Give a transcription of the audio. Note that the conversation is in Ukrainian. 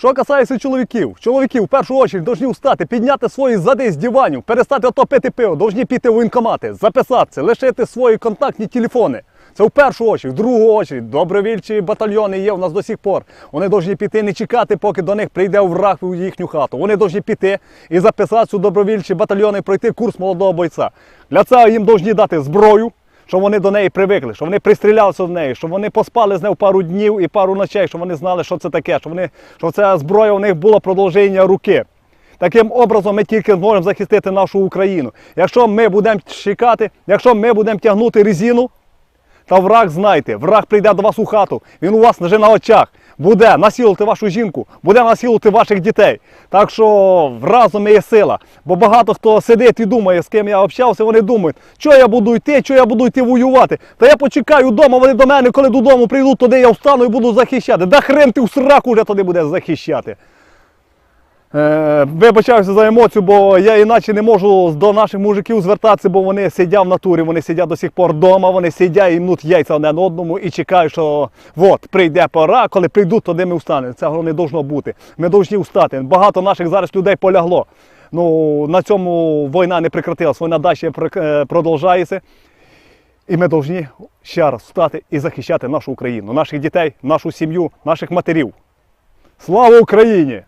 Що касається чоловіків, чоловіки в першу чергу повинні встати, підняти свої зади з диванів, перестати ото пити пиво, повинні піти в воєнкомати, записатися, лишити свої контактні телефони. Це в першу чергу, в другу чергу, добровільчі батальйони є у нас до сих пор. Вони повинні піти, не чекати, поки до них прийде враг у їхню хату. Вони повинні піти і записатися у добровільчі батальйони, пройти курс молодого бойця. Для цього їм повинні дати зброю, щоб вони до неї привикли, що вони пристрілялися в неї, що вони поспали з нею пару днів і пару ночей, що вони знали, що це таке, що вони, що ця зброя у них була продовження руки. Таким образом ми тільки зможемо захистити нашу Україну. Якщо ми будемо чекати, якщо ми будемо тягнути резину, та враг знайте, враг прийде до вас у хату, він у вас вже на очах. Буде насилувати вашу жінку, буде насилувати ваших дітей. Так що разом є сила. Бо багато хто сидить і думає, з ким я общався, вони думають, що я буду йти, що я буду йти воювати. Та я почекаю вдома, вони до мене, коли додому прийдуть, туди я встану і буду захищати. Да хрен ти в сраку вже туди буде захищати. Е, Вибачаюся за емоцію, бо я іначе не можу до наших мужиків звертатися, бо вони сидять в натурі, вони сидять до сих пор вдома, вони сидять і мнуть яйця один одному і чекають, що от прийде пора, коли прийдуть, тоді ми встанемо. Цього не должно бути. Ми повинні встати. Багато наших зараз людей полягло. Ну, на цьому війна не прекратилась, війна далі е, продовжується. І ми повинні ще раз встати і захищати нашу Україну, наших дітей, нашу сім'ю, наших матерів. Слава Україні!